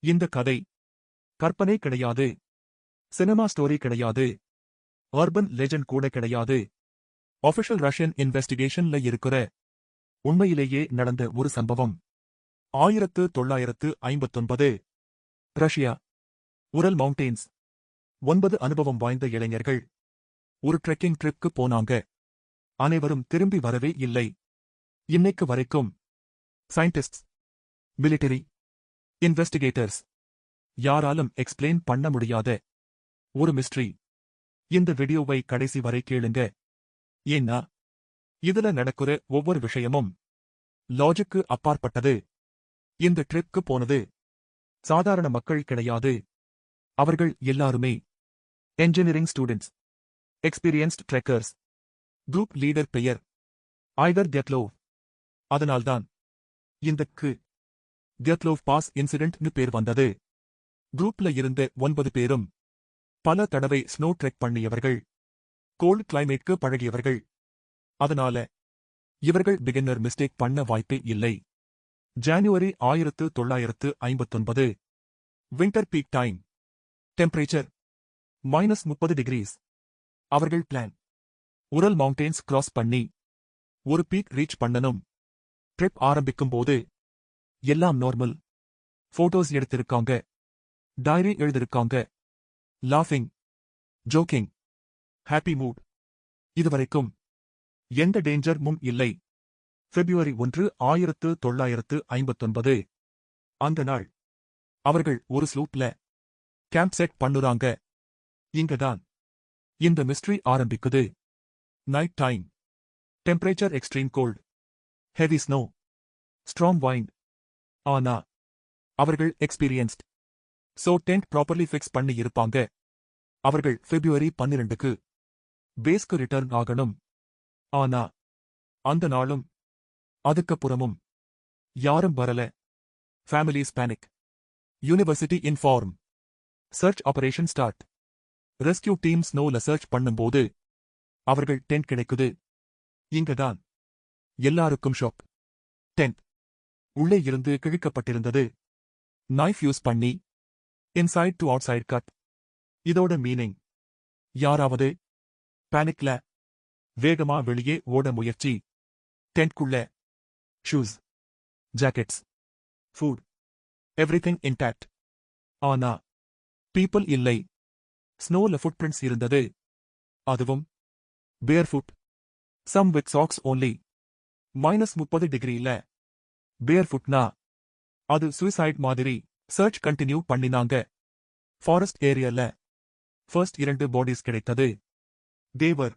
இந்த கதை. கற்பனை கிடையாது. சினிமா ஸ்டோரி கிடையாது. அர்பன் லெஜண்ட் கூட கிடையாது. ஆபிஷியல் ரஷ்யன் இன்வெஸ்டிகேஷன்ல இருக்கிற உண்மையிலேயே நடந்த ஒரு சம்பவம். ஆயிரத்து தொள்ளாயிரத்து ஐம்பத்தொன்பது. ரஷ்யா. உரல் மவுண்டெயின்ஸ். ஒன்பது அனுபவம் வாய்ந்த இளைஞர்கள். ஒரு ட்ரெக்கிங் ட்ரிப்க்கு போனாங்க. அனைவரும் திரும்பி வரவே இல்லை. இன்னைக்கு வரைக்கும். சயின்டிஸ்ட் மிலிட்டரி இன்வெஸ்டிகேட்டர்ஸ் யாராலும் எக்ஸ்பிளைன் பண்ண முடியாத ஒரு மிஸ்ட்ரி இந்த வீடியோவை கடைசி வரை கேளுங்க. ஏன்னா இதுல நடக்கிற ஒவ்வொரு விஷயமும் லாஜிக்கு அப்பாற்பட்டது. இந்த ட்ரிப்க்கு போனது சாதாரண மக்கள் கிடையாது. அவர்கள் எல்லாருமே engineering students experienced trekkers group leader பெயர் ஐவர் டெட்லோவ் அதனால்தான் இந்த க்கு பாஸ் இன்சிடென்ட்னு பேர் வந்தது. குரூப்ல இருந்த ஒன்பது பேரும் பல தடவை ஸ்னோ ட்ரெக் பண்ணியவர்கள் கோல்ட் கிளைமேட்க்கு பழகியவர்கள். அதனால இவர்கள் பிகின்னர் மிஸ்டேக் பண்ண வாய்ப்பே இல்லை. ஜானுவரி ஆயிரத்து தொள்ளாயிரத்து ஐம்பத்தொன்பது. Winter peak time temperature minus முப்பது டிகிரிஸ் அவர்கள் பிளான் உரல் மவுண்டெயின்ஸ் கிராஸ் பண்ணி ஒரு பீக் ரீச் பண்ணனும் ட்ரிப் ஆரம்பிக்கும் போது எல்லாம் நார்மல் போட்டோஸ் எடுத்திருக்காங்க. டைரி எழுதிருக்காங்க. லாஃபிங் ஜோக்கிங் ஹாப்பி மூட் இதுவரைக்கும் எந்த டேஞ்சர் மும் இல்லை. பிப்ரவரி ஒன்று ஆயிரத்து தொள்ளாயிரத்து ஐம்பத்தொன்பது. அந்த நாள். அவர்கள் ஒரு ஸ்லூப்ல கேம்ப் செட் பண்ணுறாங்க. இங்கதான் இந்த மிஸ்ட்ரி ஆரம்பிக்குது. Night time temperature extreme cold heavy snow strong wind ஆனா அவர்கள் experienced so tent properly fix பண்ணி இருப்பாங்க. அவர்கள் பிப்ரவரி பன்னிரெண்டுக்கு பேஸ்க்கு ரிட்டர்ன் ஆகணும். ஆனா அந்த நாளும் அதுக்கப்புறமும் யாரும் வரல. Families panic university inform search operation start rescue team ஸ்னோல search பண்ணும்போது அவர்கள் டென்ட் கிடைக்குது. இங்கதான். எல்லாருக்கும் ஷாக் டென்ட் உள்ளே இருந்து கிழிக்கப்பட்டிருந்தது. நைஃப் யூஸ் பண்ணி. இன்சைட் டு அவுட்சைட் கட் இதோட மீனிங் யாராவது பேனிக்ல வேகமா வெளியே ஓட முயற்சி. டென்ட்குள்ள shoes jackets food everything intact ஆனா பீப்புள் இல்லை. ஸ்னோல ஃபுட் பிரிண்ட்ஸ் இருந்தது. அதுவும் bare foot some with socks only minus முப்பது டிகிரியில பேர் ஃபுட்னா அது சூசைட் மாதிரி. சர்ச் கண்டினியூ பண்ணினாங்க. ஃபாரஸ்ட் ஏரியால ஃபர்ஸ்ட் இரண்டு பாடிஸ் கிடைத்தது. They were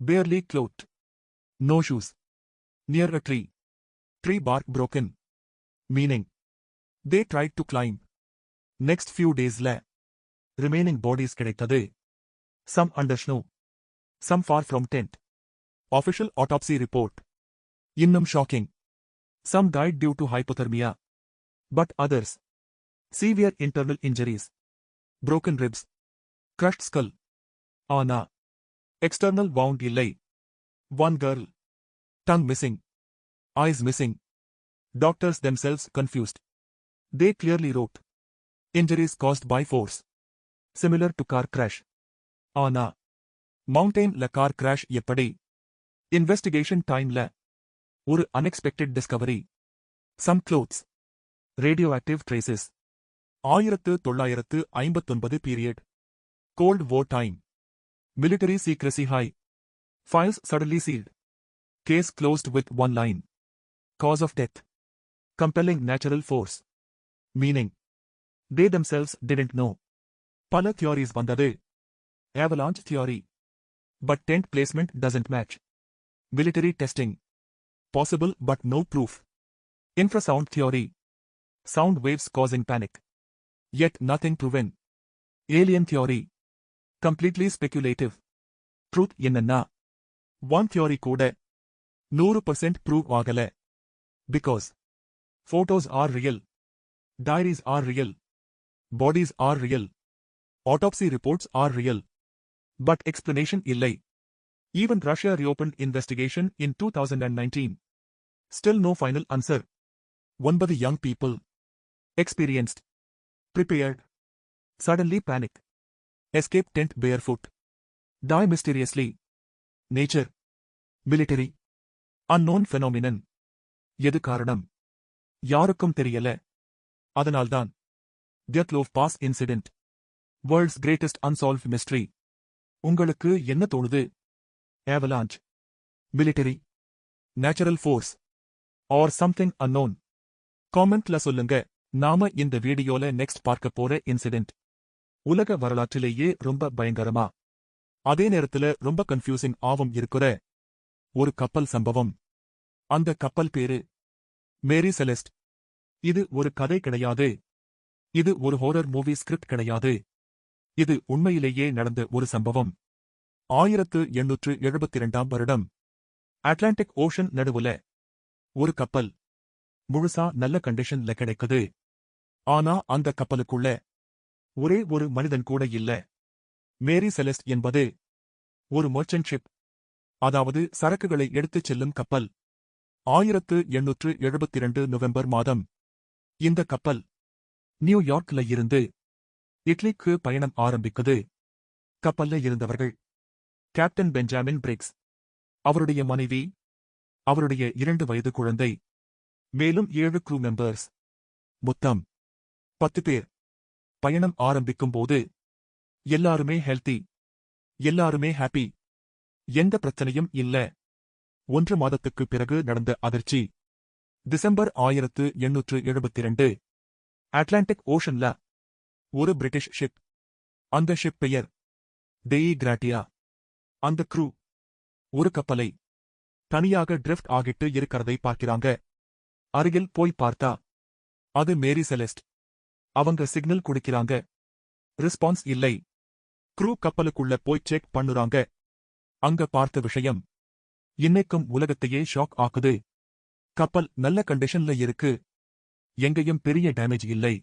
barely cloth no shoes near a tree tree bark broken meaning they try to climb next few டேஸ்ல ரிமைனிங் பாடிஸ் கிடைத்தது. Some under snow some far from tent official autopsy report இன்னும் shocking some died due to hypothermia but others severe internal injuries broken ribs crushed skull ஆனா external wound இல்லை one girl tongue missing eyes missing doctors themselves confused they clearly wrote injuries caused by force similar to car crash ஆனா mountain ல car crash எப்படி investigation டைம்ல ஒரு unexpected discovery some clothes radio active traces ஆயிரத்து தொள்ளாயிரத்து ஐம்பத்தொன்பது period cold war time military secrecy high files suddenly sealed case closed with one line cause of death compelling natural force meaning they themselves didn't know பல theories வந்தது avalanche theory but tent placement doesn't match military testing possible but no proof. Infrasound theory. Sound waves causing panic. Yet nothing proven. Alien theory. Completely speculative. Truth yenna One theory kode. 100% prove agale. Because. Photos are real. Diaries are real. Bodies are real. Autopsy reports are real. But explanation illai. Even Russia reopened investigation in 2019. Still no final answer. ஒன்பது young people. Experienced. prepared. Suddenly panic. Escape tent barefoot. Die mysteriously. Nature. Military. Unknown phenomenon. எது காரணம் யாருக்கும் தெரியல அதனால்தான் Dyatlov pass incident world's greatest unsolved mystery உங்களுக்கு என்ன தோணுது avalanche military natural force or something unknown காமெண்ட்ல சொல்லுங்க. நாம இந்த வீடியோல நெக்ஸ்ட் பார்க்க போற இன்சிடென்ட் உலக வரலாற்றிலேயே ரொம்ப பயங்கரமா. அதே நேரத்துல ரொம்ப கன்ஃபியூசிங் ஆவும் இருக்கிற ஒரு கப்பல் சம்பவம். அந்த கப்பல் பேரு மேரி செலஸ்ட். இது ஒரு கதை கிடையாது. இது ஒரு ஹோரர் மூவி ஸ்கிரிப்ட் கிடையாது. இது உண்மையிலேயே நடந்த ஒரு சம்பவம். ஆயிரத்து எண்ணூற்று எழுபத்தி இரண்டாம் வருடம். அட்லாண்டிக் ஓஷன் நடுவுல ஒரு கப்பல். முழுசா நல்ல கண்டிஷன்ல கிடைக்குது. ஆனா அந்த கப்பலுக்குள்ள ஒரே ஒரு மனிதன் கூட இல்ல. மேரி செலஸ்ட் என்பது ஒரு மர்ச்சன்ட் ஷிப் அதாவது சரக்குகளை எடுத்துச் செல்லும் கப்பல். ஆயிரத்து எண்ணூற்று எழுபத்தி இரண்டு நவம்பர் மாதம். இந்த கப்பல் நியூயார்க்ல இருந்து இட்லிக்கு பயணம் ஆரம்பிக்குது. கப்பல்ல இருந்தவர்கள். Captain Benjamin Briggs. அவருடைய மனைவி அவருடைய இரண்டு வயது குழந்தை. மேலும் ஏழு குரூ மெம்பர்ஸ் மொத்தம் பத்து பேர். பயணம் ஆரம்பிக்கும் போது எல்லாருமே ஹெல்த்தி எல்லாருமே ஹாப்பி எந்த பிரச்சனையும் இல்ல. ஒன்று மாதத்துக்கு பிறகு நடந்த அதிர்ச்சி. டிசம்பர் ஆயிரத்து எண்ணூற்று எழுபத்தி இரண்டு அட்லாண்டிக் ஓஷன்ல ஒரு பிரிட்டிஷ் ஷிப் அந்த ஷிப் பெயர் டெயி கிராட்டியா அந்த க்ரூ ஒரு கப்பலை தனியாக டிரிஃப்ட் ஆகிட்டு இருக்கிறதை பார்க்கிறாங்க. அருகில் போய் பார்த்தா அது மேரி செலஸ்ட். அவங்க சிக்னல் கொடுக்கிறாங்க. ரெஸ்பான்ஸ் இல்லை. க்ரூ கப்பலுக்குள்ள போய் செக் பண்ணுறாங்க. அங்க பார்த்த விஷயம் இன்னைக்கும் உலகத்தையே ஷாக் ஆக்குது. கப்பல் நல்ல கண்டிஷன்ல இருக்கு. எங்கேயும் பெரிய டேமேஜ் இல்லை.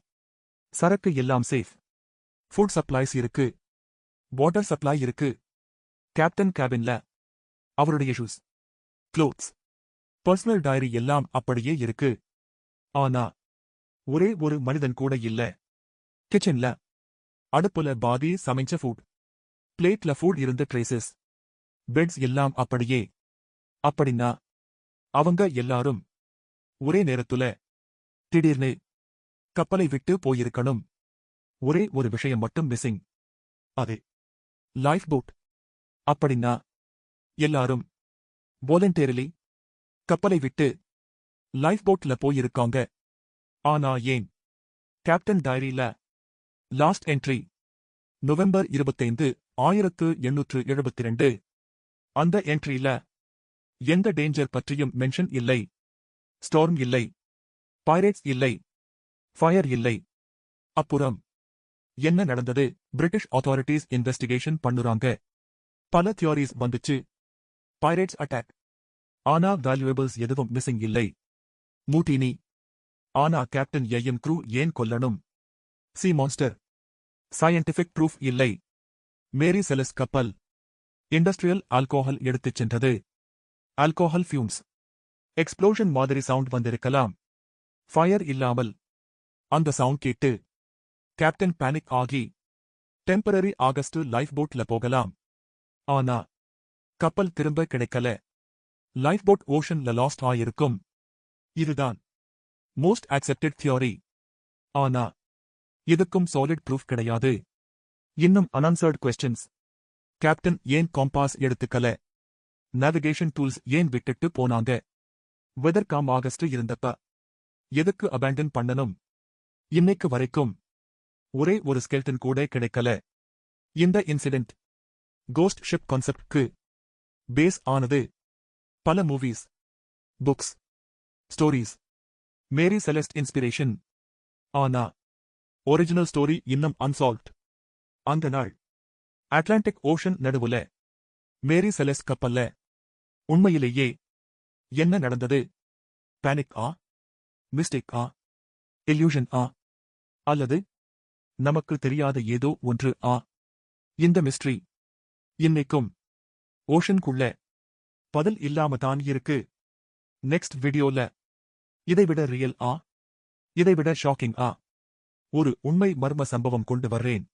சரக்கு எல்லாம் சேஃப் ஃபுட் சப்ளைஸ் இருக்கு. வாட்டர் சப்ளை இருக்கு. கேப்டன் கேபின்ல அவருடைய ஷூஸ் க்ளோத்ஸ் பர்சனல் டைரி எல்லாம் அப்படியே இருக்கு. ஆனா ஒரே ஒரு மனிதன் கூட இல்ல. கிச்சன்ல அடுப்புல பாதி சமைச்ச ஃபுட் பிளேட்ல ஃபுட் இருந்த ட்ரேசஸ் பெட்ஸ் எல்லாம் அப்படியே. அப்படின்னா அவங்க எல்லாரும் ஒரே நேரத்துல திடீர்னு கப்பலை விட்டு போயிருக்கணும். ஒரே ஒரு விஷயம் மட்டும் மிஸ்ஸிங் அது லைஃப் போட் அப்படின்னா எல்லாரும் வாலண்டேரிலி கப்பலை விட்டு. லைஃப் போட்ல போயிருக்காங்க. ஆனா ஏன்? கேப்டன் டைரியில லாஸ்ட் என்ட்ரி நவம்பர் இருபத்தைந்து ஆயிரத்து எண்ணூற்று எழுபத்தி ரெண்டு அந்த என்ட்ரியில எந்த டேஞ்சர் பற்றியும் மென்ஷன் இல்லை. ஸ்டார்ம் இல்லை. பைரேட்ஸ் இல்லை. ஃபயர் இல்லை. அப்புறம். என்ன நடந்தது? பிரிட்டிஷ் அத்தாரிட்டிஸ் இன்வெஸ்டிகேஷன் பண்ணுறாங்க. பல தியோரிஸ் வந்துச்சு. பைரேட்ஸ் அட்டாக் ஆனா வேல்யூபிள்ஸ் எதுவும் மிஸ்ஸிங் இல்லை. மூட்டினி ஆனா கேப்டன் ஏஎம் க்ரூ ஏன் கொல்லணும்? சி மான்ஸ்டர் சயின்டிபிக் ப்ரூஃப் இல்லை. மேரி செலஸ் கப்பல் இண்டஸ்ட்ரியல் ஆல்கோஹல் எடுத்துச் சென்றது. ஆல்கோஹல் ஃபியூம்ஸ் எக்ஸ்ப்ளோஷன் மாதிரி சவுண்ட் வந்திருக்கலாம். ஃபயர் இல்லாமல். அந்த சவுண்ட் கேட்டு. கேப்டன் பேனிக் ஆகி. டெம்பரரி ஆகஸ்ட் லைஃப் போட்ல போகலாம். ஆனா கப்பல் திரும்ப கிடைக்கல. லைஃப் போட் ஓஷன்ல லாஸ்ட் ஆயிருக்கும். இதுதான். மோஸ்ட் அக்செப்டட் தியோரி ஆனா இதுக்கும் சாலிட் ப்ரூஃப் கிடையாது. இன்னும் அன்ஆன்சர்ட் கொஸ்டின்ஸ் கேப்டன் ஏன் காம்பாஸ் எடுத்துக்கல? நேவிகேஷன் டூல்ஸ் ஏன் விட்டுட்டு போனாங்க? வெதர் காம் ஆகஸ்ட் இருந்தப்ப எதுக்கு அபேண்டன் பண்ணனும் இன்னைக்கு வரைக்கும் ஒரே ஒரு ஸ்கெல்டன் கூட கிடைக்கல. இந்த இன்சிடென்ட் கோஸ்ட் ஷிப் கான்செப்ட்க்கு பேஸ் ஆனது பல movies books stories Mary Celeste inspiration ஆனா ஒரிஜினல் ஸ்டோரி இன்னும் அன்சால்வ்ட் அந்த நாள் அட்லாண்டிக் ஓஷன் நடுவுல மேரி செலஸ் கப்பல்ல உண்மையிலேயே என்ன நடந்தது? பேனிக் ஆ? மிஸ்டேக் ஆ? இல்யூஷன் ஆ? அல்லது நமக்கு தெரியாத ஏதோ ஒன்று ஆ? இந்த மிஸ்ட்ரி இன்னைக்கும் ஓஷனுக்குள்ள பதில் இல்லாம தான் இருக்கு. நெக்ஸ்ட் வீடியோல இதைவிட ரியல் ஆ? இதைவிட ஷாக்கிங் ஆ? ஒரு உண்மை மர்ம சம்பவம் கொண்டு வர்றேன்.